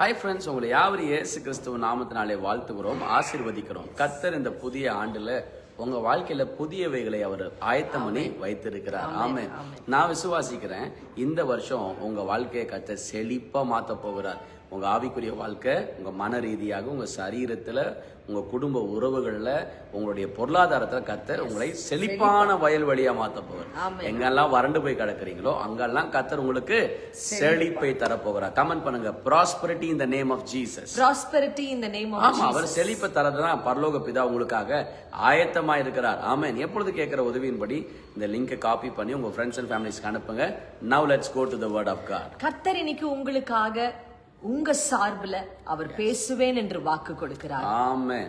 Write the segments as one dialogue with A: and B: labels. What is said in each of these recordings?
A: Hi friends உங்களை யாவரும் இயேசு கிறிஸ்துவ நாமத்தினாலே வாழ்த்துகிறோம் ஆசீர்வதிக்கிறோம். கர்த்தர் இந்த புதிய ஆண்டுல உங்க வாழ்க்கையில புதியவைகளை அவர் ஆயத்தம் பண்ணி வைத்திருக்கிறார். ஆமே நான் விசுவாசிக்கிறேன் இந்த வருஷம் உங்க வாழ்க்கையை கர்த்தர் செழிப்பா மாத்த போகிறார். உங்க ஆவிக்குரிய வாழ்க்கை உங்க மன ரீதியாக உங்க சரீரத்துல உங்க குடும்ப உறவுகள்ல உங்களுடைய பொருளாதாரத்துல கர்த்தர் உங்களை செழிப்பான வயல்வெளியா மாத்த போகிறார் எங்கெல்லாம் வறண்டு போய் கிடக்குறீங்களோ அங்கெல்லாம் கர்த்தர் உங்களுக்கு செழிப்பை. தரப்போகிறார். கமெண்ட் பண்ணுங்க. Prosperity in the name of Jesus
B: prosperity in the name of
A: ஆமா அவர் செழிப்பை தரதுதான் பரலோக பிதா உங்களுக்காக ஆயத்தமா இருக்கிறார். ஆமென். எப்பொழுது கேட்கிற உதவியின்படி இந்த லிங்கை காப்பி பண்ணி உங்க ஃப்ரெண்ட்ஸ் அண்ட் ஃபேமிலிஸ்க்கு அனுப்புங்க. Now let's go to the word of God
B: கர்த்தர் இன்னைக்கு உங்களுக்காக உங்க சார்புல அவர் பேசுவேன் என்று வாக்கு கொடுக்கிறார்.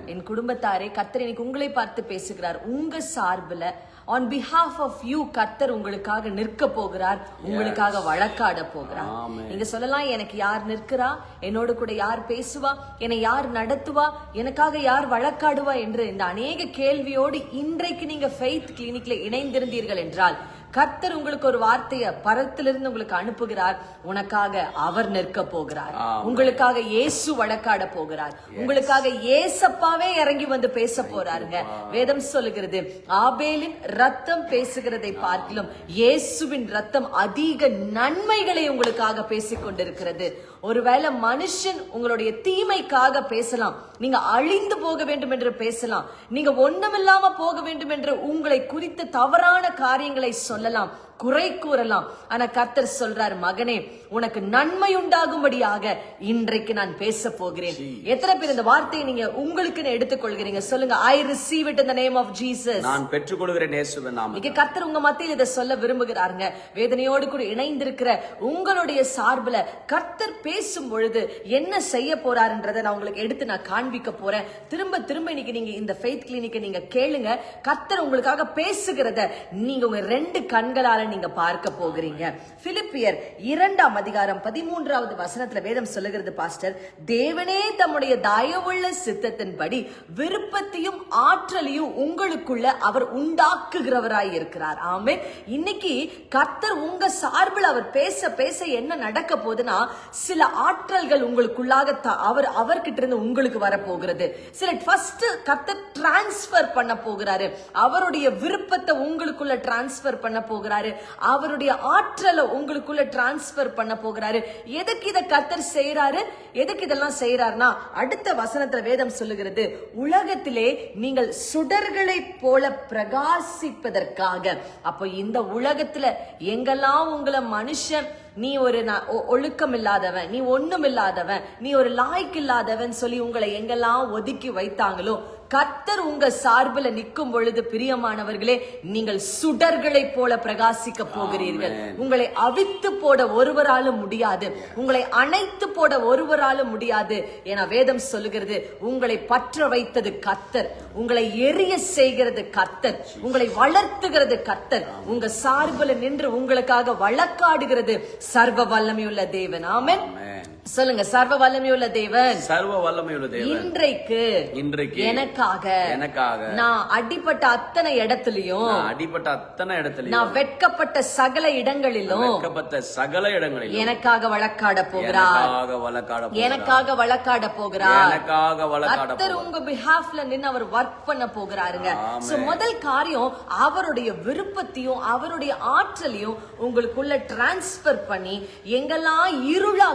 B: என் குடும்பத்தாரே கர்த்தர் இன்னைக்கு உங்களை பார்த்து பேசுகிறார். உங்க சார்புல ஆன் பிஹாஃப் ஆஃப் யூ கர்த்தர் உங்களுக்காக நிற்க போகிறார். உங்களுக்காக வழக்காட போகிறார். நீங்க சொல்லலாம் எனக்கு யார் நிற்கிறா? என்னோடு கூட யார் பேசுவா? என்னை யார் நடத்துவா? எனக்காக யார் வழக்காடுவா? என்று இந்த அநேக கேள்வியோடு இன்றைக்கு நீங்க ஃபெய்த் கிளினிக்ல இணைந்திருந்தீர்கள் என்றால் கர்த்தர் உங்களுக்கு ஒரு வார்த்தைய பரத்திலிருந்து உங்களுக்கு அனுப்புகிறார். உனக்காக அவர் நிற்க போகிறார். உங்களுக்காக இயேசு வழக்காட போகிறார். உங்களுக்காக ஏசப்பாவே இறங்கி வந்து பேச போறாருங்க. வேதம் சொல்லுகிறது ஆபேலின் ரத்தம் பேசுகிறதை பார்க்கிலும் இயேசுவின் ரத்தம் அதிக நன்மைகளை உங்களுக்காக பேசிக் கொண்டிருக்கிறது ஒருவேளை மனுஷன் உங்களுடைய தீமைக்காக பேசலாம். நீங்க அழிந்து போக வேண்டும் என்று பேசலாம். நீங்க ஒண்ணுமில்லாம போக வேண்டும் என்று உங்களை குறித்த தவறான காரியங்களை சொல்லலாம். குறை கூறலாம். ஆனா கர்த்தர் சொல்றார் மகனே உனக்கு நன்மை உண்டாகும்படியாக இன்றைக்கு நான் பேச போகிறேன். எத்தனை பேர் இந்த வார்த்தையை நீங்க உங்களுக்குன்னு எடுத்துக்கொள்கிறீங்க? சொல்லுங்க I receive it in the name of Jesus
A: நான் பெற்றுக்கொள்கிறேன் இயேசுவின் நாமம்
B: இன்னைக்கு கர்த்தர் உங்க மத்தியில் இதை சொல்ல விரும்புகிறாருங்க. வேதனையோடு கூட இணைந்திருக்கிற உங்களுடைய சார்புல கர்த்தர் பேசும் பொழுது என்ன செய்ய போறாருன்றதை நான் உங்களுக்கு எடுத்து நான் காண்பிக்க போறேன். திரும்ப திரும்ப இன்னைக்கு நீங்க இந்த ஃபெய்த் கிளினிக்கை நீங்க கேளுங்க. கர்த்தர் உங்களுக்காக பேசுகிறத நீங்க உங்க ரெண்டு கண்களால நீங்க பார்க்க போகிறீங்க. பிலிப்பியர் இரண்டாம் அதிகாரம் பதிமூன்றாவது வசனத்துல வேதம் சொல்லுகிறது பாஸ்டர். தேவனே தம்முடைய தயவுள்ள சித்தத்தின்படி விருப்பத்தையும் ஆற்றலையும் உங்களுக்குள்ள அவர் உண்டாக்குகிறவராய் இருக்கிறார். ஆமே இன்னைக்கு கர்த்தர் உங்க சார்பில் அவர் பேச பேச என்ன நடக்க போகுதுன்னா சில ஆற்றல்கள் உங்களுக்குள்ளாக அவர் அவர்கிட்ட இருந்து உங்களுக்கு வரப்போகிறது. சில ஃபர்ஸ்ட் கர்த்தர் டிரான்ஸ்ஃபர் பண்ண போகிறாரு. அவருடைய விருப்பத்தை உங்களுக்குள்ள டிரான்ஸ்ஃபர் பண்ண போகிறாரு. அவருடைய ஆற்றலை உங்களுக்குள்ள டிரான்ஸ்பர் பண்ண போகிறாரு. எதுக்கு இதை கத்தர் செய்யறாரு எதுக்கு இதெல்லாம் செய்யறாருனா அடுத்த வசனத்துல வேதம் சொல்லுகிறது உலகத்திலே நீங்கள் சுடர்களை போல பிரகாசிப்பதற்காக. அப்போ இந்த உலகத்துல எங்கெல்லாம் உங்களை மனுஷன் நீ ஒரு ஒழுக்கம் இல்லாதவன் நீ ஒண்ணும் இல்லாதவன் நீ ஒரு லாய்க்கு இல்லாதவன் சொல்லி உங்களை எங்கெல்லாம் ஒதுக்கி வைத்தாங்களோ கர்த்தர் உங்க சார்பில் நிற்கும் பொழுது பிரியமானவர்களே நீங்கள் சுடர்களை போல பிரகாசிக்க போகிறீர்கள். உங்களை அவித்து போட ஒருவராலும் முடியாது. உங்களை அணைத்து போட ஒருவராலும் முடியாது. என வேதம் சொல்லுகிறது உங்களை பற்ற வைத்தது கர்த்தர். உங்களை எரிய செய்கிறது கர்த்தர். உங்களை வளர்த்துகிறது கர்த்தர். உங்க சார்பில் நின்று உங்களுக்காக வழக்காடுகிறது. சர்வ வல்லமையுள்ள தேவன். ஆமென். சொல்லுங்க சர்வ வல்லமையுள்ள தேவன்.
A: சர்வ வல்லமையுள்ள தேவன்.
B: இன்றைக்கு
A: இன்றைக்கு
B: எனக்காக
A: எனக்காக
B: நான் அடிப்பட்ட அத்தனை இடத்துலயும்
A: நான் அடிபட்ட அத்தனை இடத்துலயும்
B: நான் வெட்கப்பட்ட சகல இடங்களிலும்
A: வெட்கப்பட்ட சகல இடங்களிலும்
B: எனக்காக வழக்காட போகிறார்.
A: எனக்காக வழக்காட.
B: எனக்காக வழக்காட போகிறார்.
A: எனக்காக வழக்காட
B: கர்த்தர் உங்க பிஹாஃப்ல நின்னு அவர் ஒர்க் பண்ண போகிறாருங்க. சோ முதல் காரியம் அவருடைய விருப்பத்தையும் அவருடைய ஆற்றலையும் உங்களுக்குள்ள டிரான்ஸ்பர் பண்ணி எங்கெல்லாம் இருளா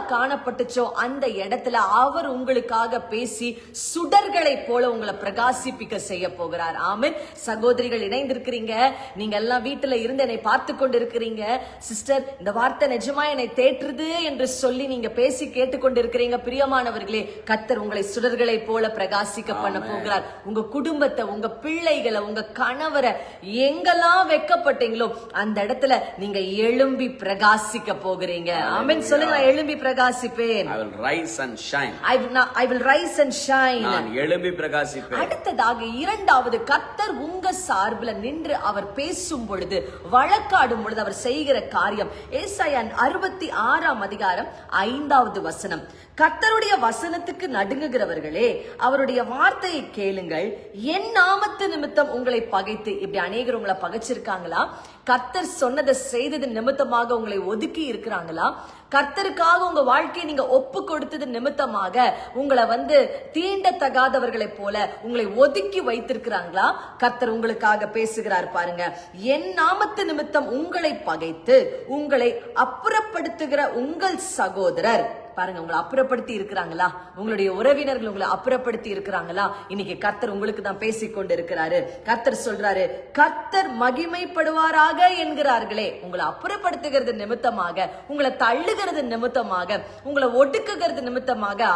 B: காணப்பட்டுச்சோ அந்த இடத்துல அவர் உங்களுக்காக பேசி சுடர்களை போல உங்களை பிரகாசிப்பிக்க செய்ய போகிறார். ஆமென். சகோதரிகள் இணைந்திருக்கிறீங்க. நீங்க எல்லாம் வீட்டுல இருந்து என்னை பார்த்து கொண்டிருக்கிறீங்க. சிஸ்டர் இந்த வார்த்தை நிஜமா என்னை தேற்றுது என்று சொல்லி நீங்க பேசி கேட்டுக்கொண்டிருக்கிறீங்க பிரியமானவர்களே கத்தர் உங்களை சுடர்களை போல பிரகாசிக்க பண்ண போகிறார். உங்க குடும்பத்தை உங்க பிள்ளைகளை உங்க கணவரை எங்கெல்லாம் வெக்கப்பட்டீங்களோ அந்த இடத்துல நீங்க எழும்பி பிரகாசிக்க போகிறீங்க. ஆமென். சொல்லுங்க எழும்பி பிரகாசிப்பேன்.
A: I will rise and shine.
B: I will not- I will rise and shine.
A: நான் எழும்பி பிரகாசிப்பேன்.
B: அடுத்ததாக இரண்டாவது கர்த்தர் உங்க சார்பில் நின்று அவர் பேசும் பொழுது வழக்காடும் பொழுது அவர் செய்கிற காரியம். ஏசாயான் அறுபத்தி ஆறாம் அதிகாரம் ஐந்தாவது வசனம். கர்த்தருடைய வசனத்துக்கு நடுங்குகிறவர்களே அவருடைய வார்த்தையை கேளுங்கள். என் நாமத்து நிமித்தம் உங்களை பகைத்து இப்படி அநேகர் உங்களை பகைச்சிருக்காங்களா? கர்த்தர் சொன்னதை செய்தது நிமித்தமாக உங்களை ஒதுக்கி இருக்கிறாங்களா? கர்த்தருக்காக உங்க வாழ்க்கையை நீங்க ஒப்பு கொடுத்தது நிமித்தமாக உங்களை வந்து தீண்டத்தகாதவர்களைப் போல உங்களை ஒதுக்கி வைத்திருக்கிறாங்களா? கர்த்தர் உங்களுக்காக பேசுகிறார் பாருங்க. என் நாமத்து நிமித்தம் உங்களை பகைத்து உங்களை அப்புறப்படுத்துகிற உங்கள் சகோதரர் பாருங்க உங்களை அப்புறப்படுத்தி இருக்கிறாங்களா? உங்களுடைய உறவினர்கள் உங்களை அப்புறப்படுத்தி இருக்கிறாங்களா? இன்னைக்கு கர்த்தர் உங்களுக்கு தான் பேசிக்கொண்டு இருக்கிறாரு கர்த்தர் சொல்றாரு கர்த்தர் மகிமைப்படுவாராக என்கிறார்களே. உங்களை அப்புறப்படுத்துகிறது நிமித்தமாக உங்களை தள்ளுகிறது நிமித்தமாக உங்களை ஒடுக்குகிறது நிமித்தமாக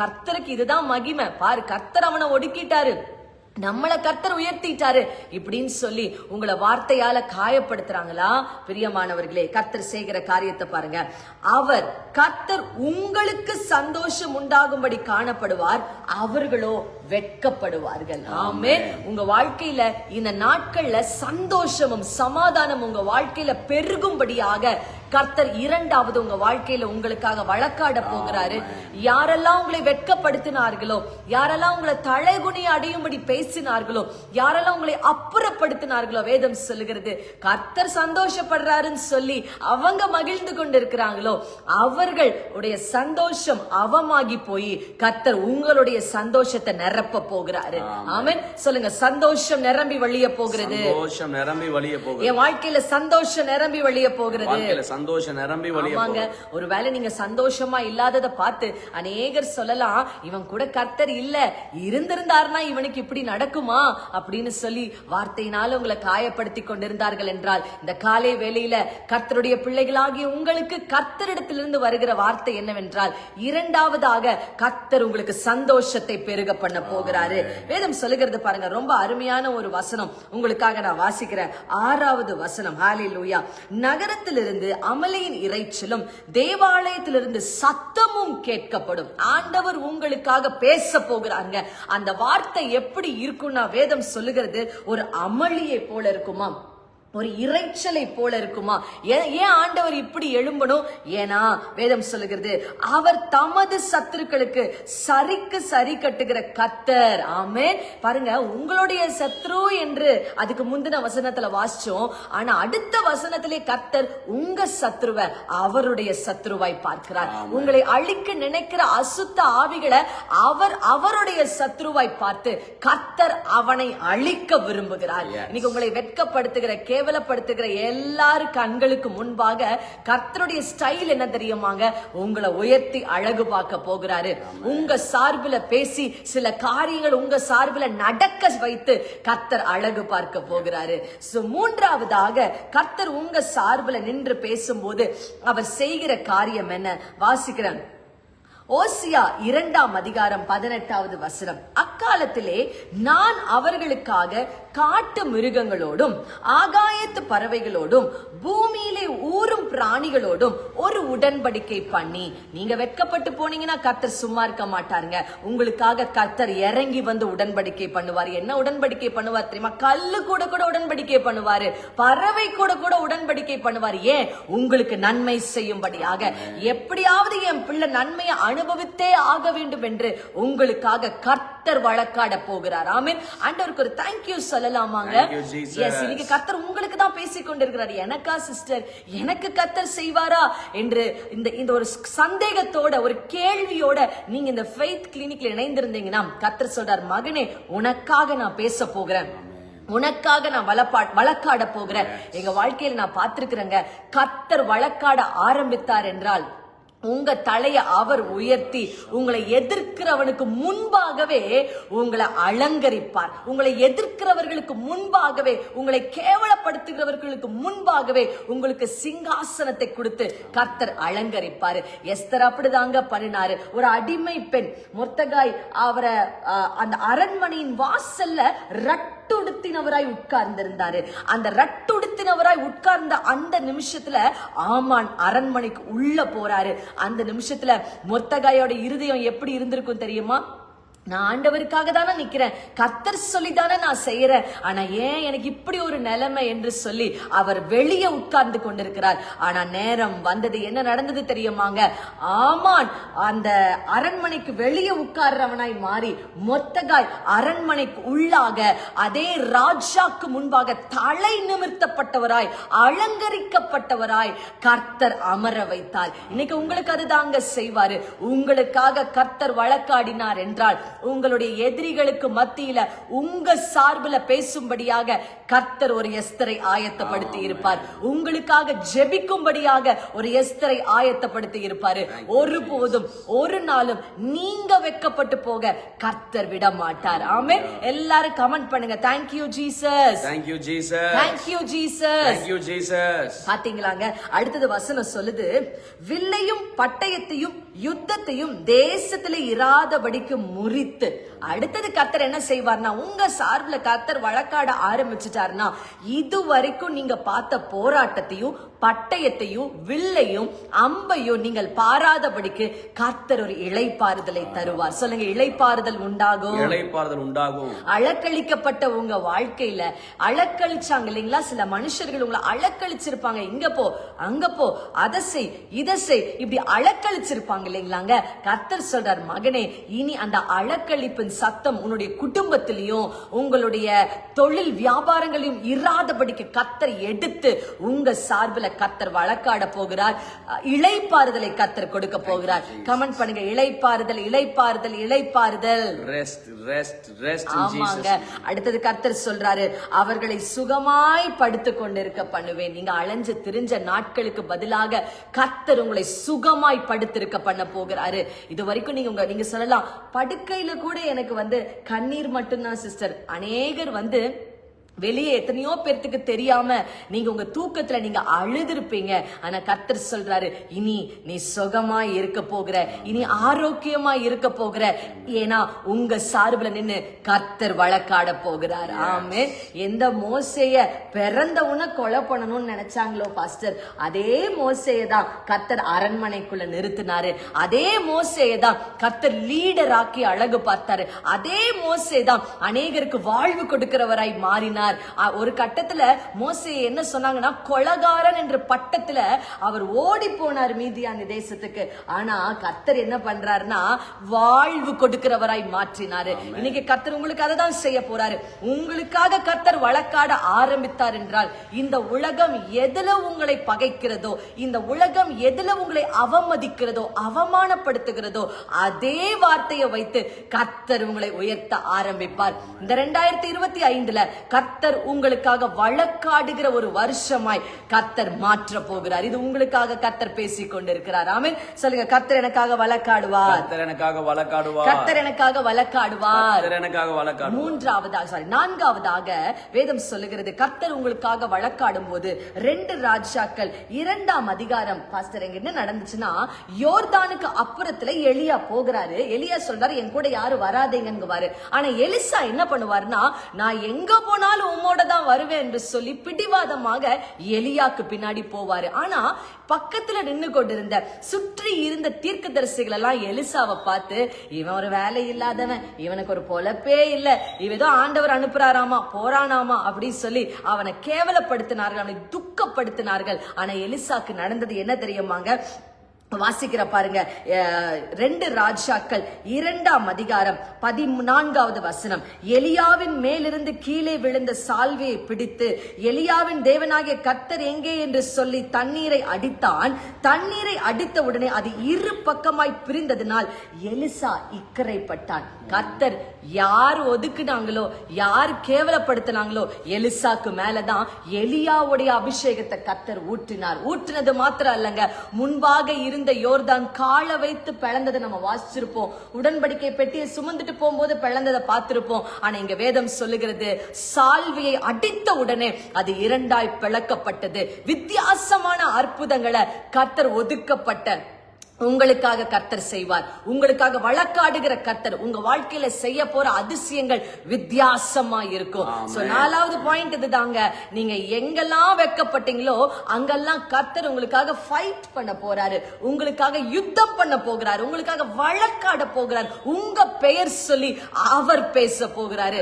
B: கர்த்தருக்கு இதுதான் மகிமை. பாரு கர்த்தர் அவனை ஒடுக்கிட்டாரு. நம்மளை கர்த்தர் உயர்த்திட்டாரு இப்படின்னு சொல்லி உங்களை வார்த்தையால காயப்படுத்துறாங்களா? பிரியமானவர்களே கர்த்தர் செய்கிற காரியத்தை பாருங்க. அவர் கர்த்தர் உங்களுக்கு சந்தோஷம் உண்டாகும்படி காணப்படுவார் அவர்களோ வெட்கப்படுவார்கள். ஆமே. உங்க வாழ்க்கையில இந்த நாட்கள்ல சந்தோஷமும் சமாதானம் உங்க வாழ்க்கையில பெருகும்படியாக கர்த்தர் இரண்டாவது உங்க வாழ்க்கையில உங்களுக்காக வழக்காட போகிறாரு. யாரெல்லாம் உங்களை வெட்கப்படுத்தினார்களோ யாரெல்லாம் உங்களை தலைகுனி அடையும்படி பேசினார்களோ யாரெல்லாம் உங்களை அப்புறப்படுத்தினார்களோ வேதம் சொல்லுகிறது. கர்த்தர் சந்தோஷப்படுறாருன்னு சொல்லி அவங்க மகிழ்ந்து கொண்டிருக்கிறாங்களோ அவர்கள் உடைய சந்தோஷம் அவமாகி போய் கர்த்தர் உங்களுடைய சந்தோஷத்தை நிரப்ப போகிறாரு. ஆமென். சொல்லுங்க சந்தோஷம் நிரம்பி வழிய போகிறது.
A: சந்தோஷம் நிரம்பி வழிய போகுது
B: என் வாழ்க்கையில சந்தோஷம் நிரம்பி வழிய போகிறது.
A: சந்தோஷம் நிரம்பி வழிய
B: ஆமாங்க. ஒருவேளை நீங்க சந்தோஷமா இல்லாதத பார்த்து அநேகர் சொல்லலாம் இவன் கூட கர்த்தர் இல்ல இருந்திருந்தாருன்னா இவனுக்கு இப்படி நடக்குமா? அப்படின்னு சொல்லி வார்த்தையினால உங்களை காயப்படுத்தி கொண்டிருந்தார்கள் என்றால் இந்த காலை வேளையில கர்த்தருடைய பிள்ளைகளாகிய உங்களுக்கு கர்த்தரிடத்திலிருந்து வருகிற வார்த்தை என்னவென்றால் இரண்டாவதாக கர்த்தர் உங்களுக்கு சந்தோஷத்தை பெருக பண்ண போகிறாரு. வேதம் சொல்லுகிறது பாருங்க ரொம்ப அருமையான ஒரு வசனம். உங்களுக்காக நான் வாசிக்கிறேன். ஆறாவது வசனம். ஹalleluya. நகரத்திலிருந்து அமளியின் இறைச்சலும் தேவாலயத்திலிருந்து சத்தமும் கேட்கப்படும். ஆண்டவர் உங்களுக்காக பேச போகிறாங்க அந்த வார்த்தை எப்படி இருக்கும்னா வேதம் சொல்லுகிறது ஒரு அமளியை போல இருக்குமா ஒரு இறைச்சலை போல இருக்குமா? ஏன் ஆண்டவர் இப்படி எழும்பணும் ஏன்னா வேதம் சொல்லுகிறது அவர் தமது சத்துருக்களுக்கு சரிக்கு சரி கட்டுகிற கத்தர் ஆமே பாருங்க உங்களுடைய சத்ரு என்று அதுக்கு முந்தின வசனத்துல வாசிச்சோம். ஆனா அடுத்த வசனத்திலே கத்தர் உங்க சத்ருவை அவருடைய சத்ருவாய் பார்க்கிறார். உங்களை அழிக்க நினைக்கிற அசுத்த ஆவிகளை அவர் அவருடைய சத்ருவாய் பார்த்து கத்தர் அவனை அழிக்க விரும்புகிறார். இன்னைக்கு உங்களை வெட்கப்படுத்துகிற கேவலப்படுத்துகிற எல்லாரு கண்களுக்கு முன்பாக கர்த்தருடைய ஸ்டைல் என்ன தெரியுமாங்க? உங்களை உயர்த்தி அழகு பார்க்க போகிறாரு. உங்க சார்பில் பேசி சில காரியங்கள் உங்க சார்பில் நடக்க வைத்து கர்த்தர் அழகு பார்க்க போகிறாரு. சோ மூன்றாவதாக கர்த்தர் உங்க சார்பில் நின்று பேசும்போது அவர் செய்கிற காரியம் என்ன? வாசிக்கிறேன். ஓசியா இரண்டாம் அதிகாரம் பதினெட்டாவது வசனம். அக்காலத்திலே நான் அவர்களுக்காக காட்டு மிருகங்களோடும் ஆகாயத்து பறவைகளோடும் பூமியிலே ஊறும் பிராணிகளோடும் ஒரு உடன்படிக்கை பண்ணி நீங்க வெட்கப்பட்டு போனீங்கன்னா கர்த்தர் சும்மா இருக்க மாட்டாருங்க. உங்களுக்காக கர்த்தர் இறங்கி வந்து உடன்படிக்கை பண்ணுவார். என்ன உடன்படிக்கை பண்ணுவார் தெரியுமா? கல்லு கூட கூட உடன்படிக்கை பண்ணுவாரு. பறவை கூட கூட உடன்படிக்கை பண்ணுவார். ஏன்? உங்களுக்கு நன்மை செய்யும்படியாக. எப்படியாவது என் பிள்ளை நன்மையை அனுபவித்தே ஆக வேண்டும் என்று உங்களுக்காக கர்த்தர் வழக்காட போகிறார். ஆமீன். ஆண்டவருக்கு ஒரு தேங்க்யூ சொல்லலாமாங்க. எஸ் இன்னைக்கு கர்த்தர் உங்களுக்கு தான் பேசிக் கொண்டிருக்கிறார் எனக்கா சிஸ்டர் எனக்கு கர்த்தர் செய்வாரா? என்று இந்த இந்த ஒரு சந்தேகத்தோட ஒரு கேள்வியோட நீங்க இந்த ஃபெய்த் கிளினிக்ல இணைந்திருந்தீங்கன்னா கர்த்தர் சொல்றார் மகனே உனக்காக நான் பேச போகிறேன். உனக்காக நான் வளப்பா வழக்காட போகிறேன். எங்க வாழ்க்கையில நான் பார்த்திருக்கிறேங்க. கர்த்தர் வழக்காட ஆரம்பித்தார் என்றால் உங்க தலைய அவர் உயர்த்தி உங்களை எதிர்க்கிறவனுக்கு முன்பாகவே உங்களை அலங்கரிப்பார். உங்களை எதிர்க்கிறவர்களுக்கு முன்பாகவே உங்களை கேவலப்படுத்துகிறவர்களுக்கு முன்பாகவே உங்களுக்கு சிங்காசனத்தை கொடுத்து கர்த்தர் அலங்கரிப்பார். எஸ்தர் அப்படிதாங்க பண்ணினாரு. ஒரு அடிமை பெண் முர்த்தகாய் அவரை ஆஹ், அந்த அரண்மனையின் வாசல்ல ரட்டுடுத்தினவராய் உட்கார்ந்திருந்தாரு. அந்த ரட்டுடுத்தினவராய் உட்கார்ந்த அந்த நிமிஷத்துல ஆமான் அரண்மனைக்கு உள்ள போறாரு. அந்த நிமிஷத்துல மொத்தகாயோட இருதயம் எப்படி இருந்திருக்கும் தெரியுமா? நான் ஆண்டவருக்காக தானே நிற்கிறேன் கர்த்தர் சொல்லி தானே நான் செய்கிறேன் ஆனால் ஏன் எனக்கு இப்படி ஒரு நிலைமை என்று சொல்லி அவர் வெளியே உட்கார்ந்து கொண்டிருக்கிறார். ஆனால் நேரம் வந்தது. என்ன நடந்தது தெரியுமாங்க? ஆமான் அந்த அரண்மனைக்கு வெளியே உட்கார்றவனாய் மாறி மொத்தகாய் அரண்மனைக்கு உள்ளாக அதே ராஜாக்கு முன்பாக தலை நிமிர்த்தப்பட்டவராய் அலங்கரிக்கப்பட்டவராய் கர்த்தர் அமர வைத்தார். இன்னைக்கு உங்களுக்கு அதுதாங்க செய்வாரு. உங்களுக்காக கர்த்தர் வழக்காடினார் என்றால் உங்களுடைய எதிரிகளுக்கு மத்தியில உங்க சார்பில் பேசும்படியாக கர்த்தர் ஒரு எஸ்தரை ஆயத்தப்படுத்தி இருப்பார். உங்களுக்காக ஜெபிக்கும்படியாக ஒரு எஸ்தரை ஆயத்தப்படுத்தி இருப்பாரு. ஒருபோதும் ஒரு நாளும் நீங்க வெக்கப்பட்டு போக கர்த்தர் விட மாட்டார் ஆமென் எல்லாரும் கமெண்ட் பண்ணுங்க. Thank you Jesus
A: thank you Jesus
B: thank you Jesus
A: thank you Jesus
B: பாத்தீங்களாங்க? அடுத்தது வசனம் சொல்லுது வில்லையும் பட்டயத்தையும் யுத்தத்தையும் தேசத்துல இராதபடிக்கு முறித்து அடுத்தது கர்த்தர் என்ன செய்வார்னா உங்க சார்பில் கர்த்தர் வழக்காட ஆரம்பிச்சுட்டாருன்னா இது வரைக்கும் நீங்க பார்த்த போராட்டத்தையும் பட்டயத்தையும் வில்லையும் அம்பையும் நீங்கள் பாராதபடிக்கு கர்த்தர் ஒரு இளைப்பாறுதலை தருவார். சொல்லுங்க இளைப்பாறுதல் உண்டாகும்.
A: இளைப்பாறுதல் உண்டாகும்.
B: அலக்களிக்கப்பட்ட உங்க வாழ்க்கையில அலக்களிச்சாங்க இல்லைங்களா? சில மனுஷர்கள் உங்களை அலக்களிச்சிருப்பாங்க இங்க போ அங்க போ அதை செய் இதை செய். இப்படி அலக்களிச்சிருப்பாங்க இல்லைங்களாங்க? கர்த்தர் சொல்றார் மகனே இனி அந்த அலக்களிப்பின் சத்தம் உன்னுடைய குடும்பத்திலையும் உங்களுடைய தொழில் வியாபாரங்களையும் இராதபடிக்கு கர்த்தர் எடுத்து உங்க சார்பில் கர்த்தர் வழக்காட போகிறார். அஹ், இளைப்பாறுதலை கர்த்தர் கொடுக்க போகிறார். கமெண்ட் பண்ணுங்க.
A: இன்
B: ஆமாங்க.
A: ஜீசஸ்
B: அடுத்தது கர்த்தர் சொல்றாரு அவர்களை சுகமாய் படுத்து கொண்டிருக்க பண்ணுவேன். நீங்க அலைஞ்சு திரிஞ்ச நாட்களுக்கு பதிலாக கர்த்தர் உங்களை சுகமாய் படுத்திருக்க பண்ண போகிறாரு. இது வரைக்கும் நீங்க உங்க நீங்க சொல்லலாம் படுக்கையில கூட எனக்கு வந்து கண்ணீர் மட்டும்தான் சிஸ்டர் அநேகர் வந்து வெளியே எத்தனையோ பேர்த்துக்கு தெரியாம நீங்க உங்க தூக்கத்துல நீங்க அழுதுருப்பீங்க. ஆனா கர்த்தர் சொல்றாரு இனி நீ சுகமா இருக்க போகிற இனி ஆரோக்கியமா இருக்க போகிற. ஏன்னா உங்க சார்புல நின்னு கர்த்தர் வழக்காட போகிறார். ஆமே எந்த மோசைய பிறந்த உன கொலை பண்ணணும்னு நினைச்சாங்களோ பாஸ்டர் அதே மோசைய தான் கர்த்தர் அரண்மனைக்குள்ள நிறுத்தினாரு. அதே மோசைய தான் கர்த்தர் லீடர் ஆக்கி அழகு பார்த்தாரு. அதே மோசே தான் அநேகருக்கு வாழ்வு கொடுக்கிறவராய் மாறினார். அ- ஒரு கட்டத்துல மோசே என்ன சொன்னாங்கன்னா கொலகாரன் என்ற பட்டத்துல அவர் ஓடி போனார் மீதியான தேசத்துக்கு. ஆனா கர்த்தர் என்ன பண்றாருன்னா வாழ்வு கொடுக்கிறவராய் மாற்றினாரு. இன்னைக்கு கர்த்தர் உங்களுக்கு அதை தான் செய்ய போறாரு. உங்களுக்காக கர்த்தர் வழக்காட ஆரம்பித்தார் என்றால் இந்த உலகம் எதுல உங்களை பகைக்கிறதோ இந்த உலகம் எதுல உங்களை அவமதிக்கிறதோ அவமானப்படுத்துகிறதோ அதே வார்த்தையை வைத்து கர்த்தர் உங்களை உயர்த்த ஆரம்பிப்பார். இந்த ரெண்டாயிரத்தி இருபத்தி ஐந்துல கர்த்தர் உங்களுக்காக வழக்காடுகிற ஒரு வருஷமாய் கர்த்தர் மாற்ற போகிறார். இது உங்களுக்காக கர்த்தர் பேசிக் கொண்டிருக்கிறார். ஆமென். சொல்லுங்க கர்த்தர் எனக்காக வழக்காடுவார்.
A: கர்த்தர் எனக்காக வழக்காடுவார்.
B: கர்த்தர் எனக்காக வழக்காடுவார்.
A: கர்த்தர் எனக்காக வழக்காடுவார்.
B: மூன்றாவதாக சாரி நான்காவதாக வேதம் சொல்லுகிறது கர்த்தர் உங்களுக்காக வழக்காடும் போது ரெண்டு ராஜாக்கள் இரண்டாம் அதிகாரம் பாஸ்டர் எங்க என்ன நடந்துச்சுன்னா யோர்தானுக்கு அப்புறத்துல எலியா போகிறாரு. எலியா சொல்றாரு என் கூட யாரும் வராதீங்கங்குவாரு. ஆனா எலிசா என்ன பண்ணுவாருன்னா நான் எங்க போனாலும் உம்மோட தான் வருவேன் என்று சொல்லி பிடிவாதமாக எலியாக்கு பின்னாடி போவாரு. ஆனா பக்கத்துல நின்று கொண்டிருந்த சுற்றி இருந்த தீர்க்கதரிசிகள் எல்லாம் எலிசாவை பார்த்து இவன் ஒரு வேலை இல்லாதவன் இவனுக்கு ஒரு பொழப்பே இல்ல இவன் ஏதோ ஆண்டவர் அனுப்புறாராமா போறானாமா அப்படின்னு சொல்லி அவனை கேவலப்படுத்தினார்கள் அவனை துக்கப்படுத்தினார்கள். ஆனா எலிசாக்கு நடந்தது என்ன தெரியுமாங்க? வாசிக்கிற பாருங்க ரெண்டு ராஜாக்கள் இரண்டாம் அதிகாரம் பதினான்காவது வசனம். எலியாவின் மேலிருந்து கீழே விழுந்த சால்வையை பிடித்து எலியாவின் தேவனாகிய கத்தர் எங்கே என்று சொல்லி தண்ணீரை அடித்தான். தண்ணீரை அடித்த உடனே அது இரு பக்கமாய் பிரிந்ததினால் எலிசா இக்கரைப்பட்டான். கத்தர் யார் ஒதுக்குனாங்களோ யார் கேவலப்படுத்தினாங்களோ எலிசாக்கு மேலதான் எலியாவுடைய அபிஷேகத்தை கத்தர் ஊற்றினார். ஊற்றினது மாத்திரம் அல்லங்க முன்பாக இரு இருந்த யோர்தான் காலை வைத்து பிளந்ததை நம்ம வாசிச்சிருப்போம். உடன்படிக்கை பெட்டியை சுமந்துட்டு போகும்போது பிளந்ததை பார்த்திருப்போம். ஆனா இங்க வேதம் சொல்லுகிறது சால்வியை அடித்த உடனே அது இரண்டாய் பிளக்கப்பட்டது. வித்தியாசமான அற்புதங்களை கத்தர் ஒதுக்கப்பட்ட உங்களுக்காக கர்த்தர் செய்வார். உங்களுக்காக வழக்காடுகிற கர்த்தர். உங்க வாழ்க்கையில செய்ய போற அதிசயங்கள் வித்தியாசமா இருக்கும். சோ நாலாவது பாயிண்ட் இதுதாங்க. நீங்க எங்கெல்லாம் வெக்கப்பட்டீங்களோ அங்கெல்லாம் கர்த்தர் உங்களுக்காக ஃபைட் பண்ண போறாரு. உங்களுக்காக யுத்தம் பண்ண போகிறாரு. உங்களுக்காக வழக்காட போகிறார். உங்க பெயர் சொல்லி அவர் பேச போகிறாரு.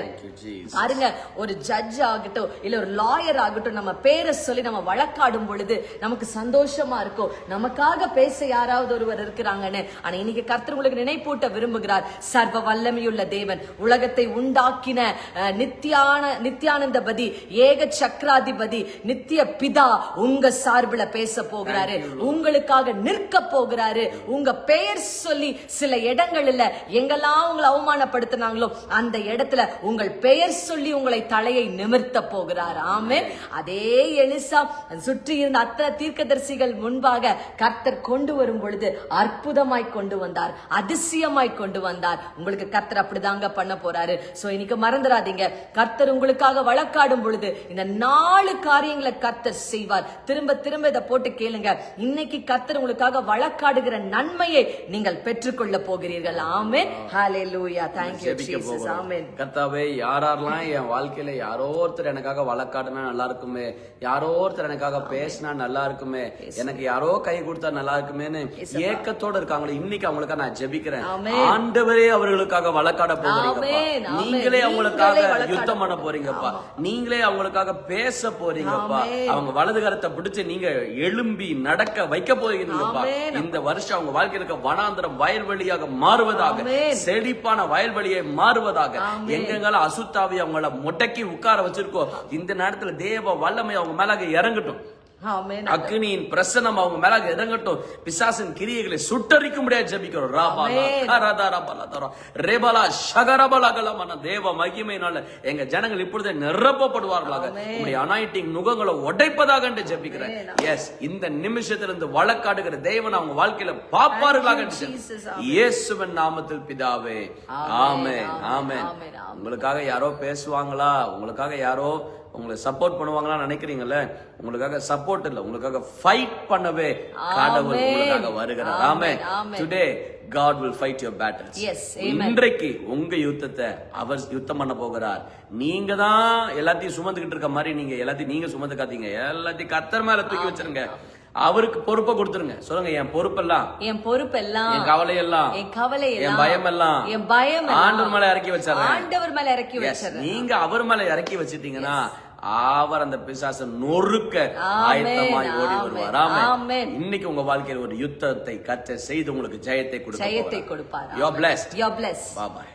B: பாருங்க ஒரு ஜட்ஜ் ஆகட்டும் இல்ல ஒரு லாயர் ஆகட்டும் நம்ம பேரை சொல்லி நம்ம வழக்காடும் பொழுது நமக்கு சந்தோஷமா இருக்கும். நமக்காக பேச யாராவது ஒருவர் இருக்கிறாங்கன்னு. ஆனா இன்னைக்கு கர்த்தர் உங்களுக்கு நினைப்பூட்ட விரும்புகிறார். சர்வ வல்லமையுள்ள தேவன் உலகத்தை உண்டாக்கின நித்தியான நித்யானந்தபதி ஏக சக்கராதிபதி நித்திய பிதா உங்க சார்பில பேச போகிறாரு. உங்களுக்காக நிற்க போகிறாரு. உங்க பெயர் சொல்லி சில இடங்கள்ல எங்கெல்லாம் உங்களை அவமானப்படுத்தினாங்களோ அந்த இடத்துல உங்கள் பெயர் சொல்லி உங்களை தலையை நிமிர்த்த போகிறார். ஆமே அதே எலிசா சுற்றி இருந்த அத்தனை தீர்க்கதரிசிகள் முன்பாக கர்த்தர் கொண்டு வரும் பொழுது அற்புதமாய் கொண்டு வந்தார் அதிசயமாய் கொண்டு வந்தார். உங்களுக்கு கர்த்தர் அப்படிதாங்க பண்ண போறாரு. சோ இன்னைக்கு மறந்துடாதீங்க. கர்த்தர் உங்களுக்காக வழக்காடும் பொழுது இந்த நாலு காரியங்களை கர்த்தர் செய்வார். திரும்ப திரும்ப இதை போட்டு கேளுங்க. இன்னைக்கு கர்த்தர் உங்களுக்காக வழக்காடுகிற நன்மையை நீங்கள் பெற்றுக்கொள்ள போகிறீர்கள். ஆமென். You
A: ஜெபிக்க
B: jesus.
A: போகிறோம்.
B: ஆமென்
A: கர்த்தாவே யாரெல்லாம் என் வாழ்க்கையில யாரோ ஒருத்தர் எனக்காக வழக்காடுனா நல்லா இருக்குமே யாரோ ஒருத்தர் எனக்காக பேசினா நல்லா இருக்குமே எனக்கு யாரோ கை கொடுத்தா நல்லா இருக்குமேன்னு ஏக்கத்தோட இருக்காங்களே இன்னைக்கு அவங்களுக்காக நான் ஜெபிக்கிறேன். ஆண்டவரே அவர்களுக்காக வழக்காட
B: ஆமென்.
A: நீங்களே அவங்களுக்காக யுத்தம் பண்ண போறீங்கப்பா நீங்களே அவங்களுக்காக பேச போறீங்கப்பா. அவங்க வலது கரத்தை பிடிச்சு நீங்க எழும்பி நடக்க வைக்க போறீங்கப்பா. இந்த வருஷம் அவங்க வாழ்க்கையில இருக்க வனாந்திரம் வயல்வெளியாக மாறுவதாக. செழிப்பான வயல்வெளியை மாறுவதாக எங்கெங்கெல்லாம் அசுத்தாவி அவங்கள முடக்கி உட்கார வச்சிருக்கோ இந்த நேரத்துல தேவ வல்லமை அவங்க மேல இறங்கட்டும் அக்னியின் பிரசனம் அவங்க மேல இறங்கட்டும். பிசாசின் கிரியைகளை சுட்டரிக்க முடியாது ஜெபிக்கிறோம். ராபாலா ஷகரபலகலமான தேவ மகிமையினால எங்க ஜனங்கள் இப்பொழுதே நிரப்பப்படுவார்களாக. உங்களுடைய அனாயிட்டிங் நுகங்களை உடைப்பதாக என்று ஜெபிக்கிறேன். எஸ் இந்த நிமிஷத்திலிருந்து வழக்காடுகிற தேவன் அவங்க வாழ்க்கையில பாப்பார்களாக. இயேசுவின் நாமத்தில் பிதாவே. ஆமென், ஆமென். உங்களுக்காக யாரோ பேசுவாங்களா? உங்களுக்காக யாரோ உங்களை சப்போர்ட் பண்ணுவாங்களா நினைக்கிறீங்கல்ல உங்களுக்காக சப்போர்ட் இல்ல உங்களுக்காக ஃபைட் பண்ணவே கடவுள். உங்களுக்காக வருகிறார். Amen. Today God will fight your battles. இன்றைக்கு உங்க யுத்தத்தை அவர் யுத்தம் பண்ண போகிறார். நீங்க தான் எல்லாத்தையும் சுமந்துகிட்டு இருக்க மாதிரி நீங்க எல்லாத்தையும் நீங்க சுமந்துக்காதீங்க எல்லாத்தையும் கத்தர் மேல தூக்கி வச்சிருங்க. அவருக்கு பொறுப்பை கொடுத்துருங்க. சொல்லுங்க என் பொறுப்பெல்லாம்
B: என் பொறுப்பெல்லாம்
A: என் கவலை எல்லாம்
B: என் கவலை
A: என் பயம் எல்லாம்
B: என் பயம்
A: ஆண்டவர் மேல இறக்கி வச்சிடுறேன்.
B: ஆண்டவர் மேல இறக்கி வச்சிடுறேன்.
A: நீங்க அவர் மேல இறக்கி வச்சிட்டீங்கன்னா அவர் அந்த பிசாச நொறுக்க ஆயத்தமாய் ஓடி வருவார்.
B: ஆமென்.
A: இன்னைக்கு உங்க வாழ்க்கையில் ஒரு யுத்தத்தை கற்ற செய்து உங்களுக்கு ஜெயத்தை கொடுக்க
B: ஜெயத்தை கொடுப்பார்.
A: You are blessed
B: you bless
A: boy